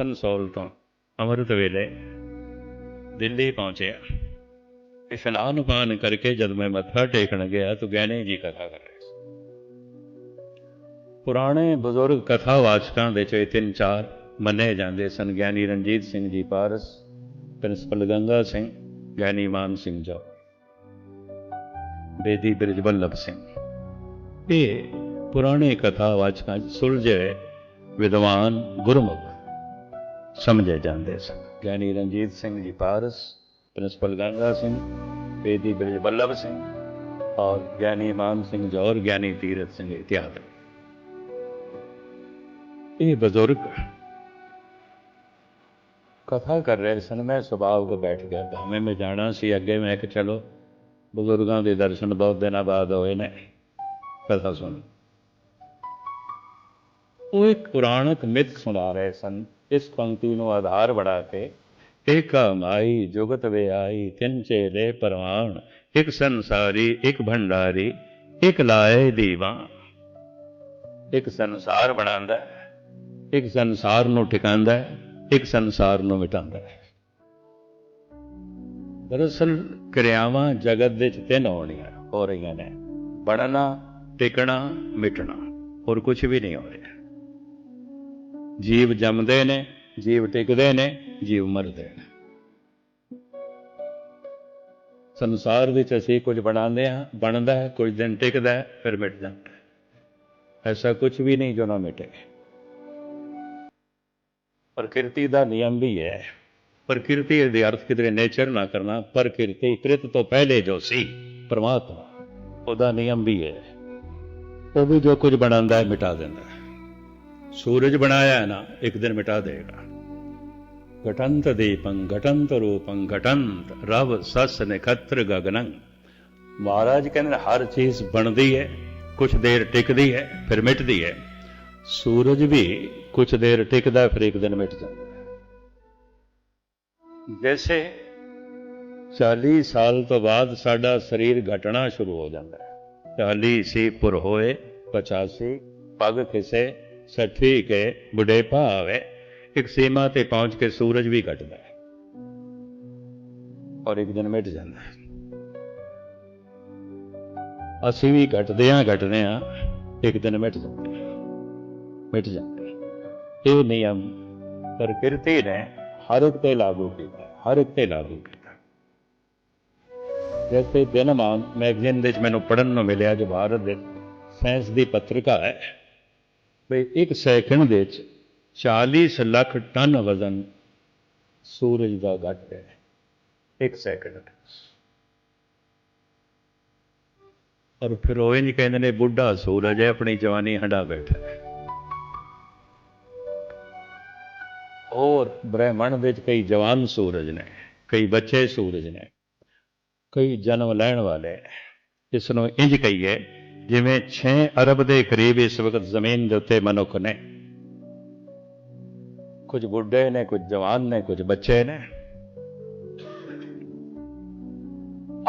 ਸੰਸੋਲ ਤੋਂ ਅੰਮ੍ਰਿਤ ਵੇਲੇ ਦਿੱਲੀ ਪਹੁੰਚਿਆ। ਇਸ਼ਨਾਨ ਪਾਨ ਕਰਕੇ ਜਦ ਮੈਂ ਮੱਥਾ ਟੇਕਣ ਗਿਆ ਤਾਂ ਗਹਿਣੇ ਜੀ ਕਥਾ ਕਰ ਰਹੇ ਸੀ। ਪੁਰਾਣੇ ਬਜ਼ੁਰਗ ਕਥਾਵਾਚਕਾਂ ਦੇ ਚੋਂ ਇਹ ਤਿੰਨ ਚਾਰ ਮੰਨੇ ਜਾਂਦੇ ਸਨ। ਗਿਆਨੀ ਰਣਜੀਤ ਸਿੰਘ ਜੀ ਪਾਰਸ, ਪ੍ਰਿੰਸੀਪਲ ਗੰਗਾ ਸਿੰਘ, ਗਿਆਨੀ ਮਾਨ ਸਿੰਘ ਜੋ, ਬੇਦੀ ਬ੍ਰਿਜ ਸਿੰਘ। ਇਹ ਪੁਰਾਣੇ ਕਥਾਵਾਚਕਾਂ ਸੁਲਝੇ ਵਿਦਵਾਨ ਗੁਰਮੁਖ ਸਮਝੇ ਜਾਂਦੇ ਸਨ। ਗਿਆਨੀ ਰਣਜੀਤ ਸਿੰਘ ਜੀ ਪਾਰਸ, ਪ੍ਰਿੰਸੀਪਲ ਗੰਗਾ ਸਿੰਘ, ਬੇਦੀ ਬ੍ਰਿਜ ਬੱਲਭ ਸਿੰਘ ਔਰ ਗਿਆਨੀ ਮਾਨ ਸਿੰਘ ਜੌਰ ਗਿਆਨੀ ਤੀਰਤ ਸਿੰਘ ਇਤਿਆਦ ਇਹ ਬਜ਼ੁਰਗ ਕਥਾ ਕਰ ਰਹੇ ਸਨ। ਮੈਂ ਸੁਭਾਵ ਕੋ ਬੈਠ ਗਿਆ। ਭਾਵੇਂ ਮੈਂ ਜਾਣਾ ਸੀ, ਅੱਗੇ ਮੈਂ ਕਿ ਚਲੋ, ਬਜ਼ੁਰਗਾਂ ਦੇ ਦਰਸ਼ਨ ਬਹੁਤ ਦਿਨਾਂ ਬਾਅਦ ਹੋਏ ਨੇ। ਕਥਾ ਸੁਣ। ਉਹ ਇੱਕ ਪੁਰਾਣਕ ਮਿੱਥ ਸੁਣਾ ਰਹੇ ਸਨ। ਇਸ ਪੰਕਤੀ ਨੂੰ ਆਧਾਰ ਬਣਾ ਕੇ ਏਕਾ ਮਾਈ ਜੁਗਤ ਵੇ ਆਈ ਤਿੰਨ ਚੇਲੇ ਪਰਵਾਨ ਇੱਕ ਸੰਸਾਰੀ ਇੱਕ ਭੰਡਾਰੀ ਇੱਕ ਲਾਏ ਦੀਵਾ ਇੱਕ ਸੰਸਾਰ ਬਣਾਉਂਦਾ ਇੱਕ ਸੰਸਾਰ ਨੂੰ ਟਿਕਾਉਂਦਾ ਹੈ, ਇੱਕ ਸੰਸਾਰ ਨੂੰ ਮਿਟਾਉਂਦਾ ਹੈ। ਦਰਅਸਲ ਕਿਰਿਆਵਾਂ ਜਗਤ ਦੇ ਵਿੱਚ ਤਿੰਨ ਹੋਣੀਆਂ ਹੋ ਰਹੀਆਂ ਨੇ ਬਣਨਾ ਟਿਕਣਾ ਮਿਟਣਾ ਹੋਰ ਕੁਝ ਵੀ ਨਹੀਂ ਹੋ ਰਿਹਾ। ਜੀਵ ਜੰਮਦੇ ਨੇ, ਜੀਵ ਟਿਕਦੇ ਨੇ, ਜੀਵ ਮਰਦੇ ਨੇ। ਸੰਸਾਰ ਵਿੱਚ ਅਸੀਂ ਕੁਝ ਬਣਾਉਂਦੇ ਹਾਂ, ਬਣਦਾ ਹੈ, ਕੁਝ ਦਿਨ ਟਿਕਦਾ ਹੈ, ਫਿਰ ਮਿਟ ਜਾਂਦਾ ਹੈ। ਐਸਾ ਕੁਝ ਵੀ ਨਹੀਂ ਜੋ ਨਾ ਮਿਟੇ। ਪ੍ਰਕਿਰਤੀ ਦਾ ਨਿਯਮ ਵੀ ਹੈ। ਪ੍ਰਕਿਰਤੀ ਦੇ ਅਰਥ ਕਿਤੇ ਨੇਚਰ ਨਾ ਕਰਨਾ, ਪ੍ਰਕਿਰਤੀ ਕ੍ਰਿਤ ਤੋਂ ਪਹਿਲੇ ਜੋ ਸੀ, ਪਰਮਾਤਮਾ, ਉਹਦਾ ਨਿਯਮ ਵੀ ਹੈ। ਉਹ ਵੀ ਜੋ ਕੁਝ ਬਣਾਉਂਦਾ ਹੈ, ਮਿਟਾ ਦਿੰਦਾ ਹੈ। ਸੂਰਜ ਬਣਾਇਆ ਹੈ ਨਾ, ਇੱਕ ਦਿਨ ਮਿਟਾ ਦੇਗਾ। ਘਟੰਤ ਦੀਪੰ, ਘਟੰਤ ਰੂਪੰ, ਘਟੰਤ ਰਵ ਸਸ ਨਖਤਰ ਗਗਨੰ। ਮਹਾਰਾਜ ਕਹਿੰਦੇ ਹਰ ਚੀਜ਼ ਬਣਦੀ ਹੈ ਕੁਝ ਦੇਰ ਟਿਕਦੀ ਹੈ, ਫਿਰ ਮਿਟਦੀ ਹੈ। ਸੂਰਜ ਵੀ ਕੁਝ ਦੇਰ ਟਿਕਦਾ, ਫਿਰ ਇੱਕ ਦਿਨ ਮਿਟ ਜਾਂਦਾ ਹੈ। ਜੈਸੇ 40 ਸਾਲ ਤੋਂ ਬਾਅਦ ਸਾਡਾ ਸਰੀਰ ਘਟਣਾ ਸ਼ੁਰੂ ਹੋ ਜਾਂਦਾ ਹੈ। 40 ਸੀ ਪੁਰ ਹੋਏ 85 ਪੱਗ ਖਿਸੇ 60 ਕੇ ਬੁਢੇਪਾ ਆਵੇ ਇੱਕ ਸੀਮਾ ਤੇ ਪਹੁੰਚ ਕੇ ਸੂਰਜ ਵੀ ਘਟਦਾ ਹੈ। ਔਰ ਇੱਕ ਦਿਨ ਮਿਟ ਜਾਂਦਾ ਹੈ। ਅਸੀਂ ਵੀ ਘਟਦੇ ਹਾਂ ਘਟਦੇ ਹਾਂ ਇੱਕ ਦਿਨ ਮਿਟ ਜਾਂਦੇ ਮਿਟ ਜਾਂਦਾ ਇਹ ਨਿਯਮ ਪ੍ਰਕਿਰਤੀ ਨੇ ਹਰ ਇੱਕ ਤੇ ਲਾਗੂ ਕੀਤਾ, ਹਰ ਇੱਕ ਤੇ ਲਾਗੂ ਕੀਤਾ। ਜੈਸੇ ਦਿਨਮਾਨ ਮੈਗਜ਼ੀਨ ਵਿੱਚ ਮੈਨੂੰ ਪੜਨ ਨੂੰ ਮਿਲਿਆ, ਜੋ ਭਾਰਤ ਦੇ ਸਾਇੰਸ ਦੀ ਪੱਤਰਿਕਾ ਹੈ ਵੀ ਇੱਕ ਸੈਕਿੰਡ ਦੇ ਵਿੱਚ 40 ਲੱਖ ਟਨ ਵਜ਼ਨ ਸੂਰਜ ਦਾ ਘਟ ਹੈ। ਇੱਕ ਸੈਕਿੰਡ। ਔਰ ਫਿਰ ਉਹ ਹੀ ਕਹਿੰਦੇ ਨੇ, ਬੁੱਢਾ ਸੂਰਜ ਹੈ, ਆਪਣੀ ਜਵਾਨੀ ਹੰਡਾ ਬੈਠਾ ਹੈ। ਔਰ ਬ੍ਰਹਿਮੰਡ ਵਿੱਚ ਕਈ ਜਵਾਨ ਸੂਰਜ ਨੇ, ਕਈ ਬੱਚੇ ਸੂਰਜ ਨੇ, ਕਈ ਜਨਮ ਲੈਣ ਵਾਲੇ ਇਸ ਨੂੰ ਇੰਜ ਕਹੀਏ ਜਿਵੇਂ 6 ਅਰਬ ਦੇ ਕਰੀਬ ਇਸ ਵਕਤ ਜ਼ਮੀਨ ਦੇ ਉੱਤੇ ਮਨੁੱਖ ਨੇ ਕੁਝ ਬੁੱਢੇ ਨੇ ਕੁਝ ਜਵਾਨ ਨੇ ਕੁਝ ਬੱਚੇ ਨੇ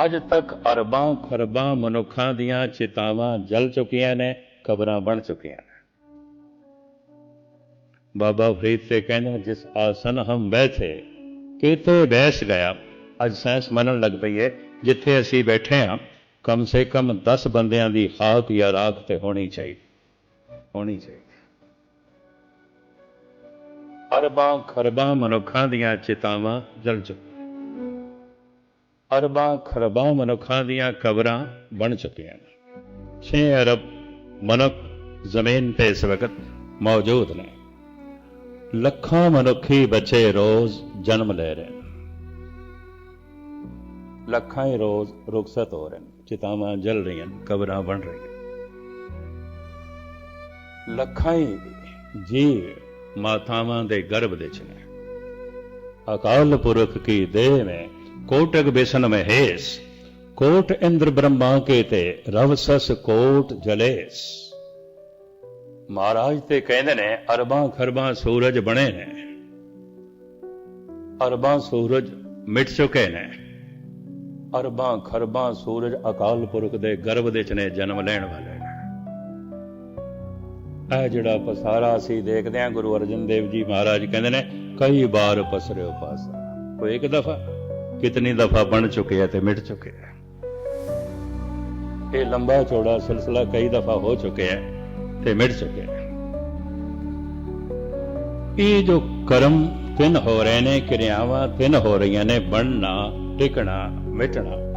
ਅੱਜ ਤੱਕ ਅਰਬਾਂ ਖਰਬਾਂ ਮਨੁੱਖਾਂ ਦੀਆਂ ਚਿਤਾਵਾਂ ਜਲ ਚੁੱਕੀਆਂ ਨੇ ਕਬਰਾਂ ਬਣ ਚੁੱਕੀਆਂ ਨੇ ਬਾਬਾ ਫਰੀਦ ਤੇ ਕਹਿੰਦੇ ਨੇ, ਜਿਸ ਆਸਨ ਹਮ ਬੈਠੇ ਕਿਤੇ ਬੈਠ ਗਿਆ ਅੱਜ ਸਾਇੰਸ ਮੰਨਣ ਲੱਗ ਪਈ ਹੈ ਜਿੱਥੇ ਅਸੀਂ ਬੈਠੇ ਹਾਂ ਕਮ ਸੇ ਕਮ 10 ਬੰਦਿਆਂ ਦੀ ਖਾਕ ਜਾਂ ਰਾਖ ਤੇ ਹੋਣੀ ਚਾਹੀਦੀ। ਹੋਣੀ ਚਾਹੀਦੀ। ਅਰਬਾਂ ਖਰਬਾਂ ਮਨੁੱਖਾਂ ਦੀਆਂ ਚਿਤਾਵਾਂ ਜਲ ਚੁੱਕ। ਅਰਬਾਂ ਖਰਬਾਂ ਮਨੁੱਖਾਂ ਦੀਆਂ ਕਬਰਾਂ ਬਣ ਚੁੱਕੀਆਂ ਨੇ। 6 ਅਰਬ ਮਨੁੱਖ ਜ਼ਮੀਨ ਤੇ ਇਸ ਵਕਤ ਮੌਜੂਦ ਨੇ। ਲੱਖਾਂ ਮਨੁੱਖੀ ਬੱਚੇ ਰੋਜ਼ ਜਨਮ ਲੈ ਰਹੇ ਨੇ। ਲੱਖਾਂ ਹੀ ਰੋਜ਼ ਰੁਖਸਤ ਹੋ ਰਹੇ ਨੇ। ਚਿਤਾਵਾਂ ਜਲ ਰਹੀਆਂ, ਕਬਰਾਂ ਬਣ ਰਹੀਆਂ। ਲੱਖਾਂ ਜੀ ਮਾਤਾਵਾਂ ਦੇ ਗਰਭ ਦੇ ਚ ਅਕਾਲ ਪੁਰਖ ਕੀ ਦੇਹ ਮੈਂ ਕੋਟਕ ਬੇਸਨ ਮਹੇਸ਼ ਕੋਟ ਇੰਦਰ ਬ੍ਰਹਮਾ ਕੇ ਤੇ ਰਵਸਸ ਕੋਟ ਜਲੇਸ। ਮਹਾਰਾਜ ਤੇ ਕਹਿੰਦੇ ਨੇ, ਅਰਬਾਂ ਖਰਬਾਂ ਸੂਰਜ ਬਣੇ ਨੇ। ਅਰਬਾਂ ਸੂਰਜ ਮਿਟ ਚੁਕੇ ਨੇ। ਅਰਬਾਂ ਖਰਬਾਂ ਸੂਰਜ ਅਕਾਲ ਪੁਰਖ ਦੇ ਗਰਭ ਦੇ ਚ ਨੇ ਜਨਮ ਲੈਣ ਵਾਲੇ। ਨੇ ਜਿਹੜਾ ਪਸਾਰਾ ਅਸੀਂ ਦੇਖਦੇ ਹਾਂ, ਗੁਰੂ ਅਰਜਨ ਦੇਵ ਜੀ ਮਹਾਰਾਜ ਕਹਿੰਦੇ ਨੇ, ਕਈ ਵਾਰ ਪਸਰਿਓ ਪਾਸਾ। ਕੋਈ ਇੱਕ ਦਫਾ, ਕਿਤਨੀ ਦਫਾ ਬਣ ਚੁੱਕੇ ਆ ਤੇ ਮਿਟ ਚੁੱਕੇ ਆ। ਇਹ ਲੰਬਾ ਚੌੜਾ ਸਿਲਸਿਲਾ ਕਈ ਦਫਾ ਹੋ ਚੁੱਕਿਆ ਹੈ ਤੇ ਮਿਟ ਚੁੱਕਿਆ ਹੈ ਇਹ ਜੋ ਕਰਮ ਤਿੰਨ ਹੋ ਰਹੇ ਨੇ ਕਿਰਿਆਵਾਂ ਤਿੰਨ ਹੋ ਰਹੀਆਂ ਨੇ ਬਣਨਾ ਟਿਕਣਾ ਮਿਟਣਾ।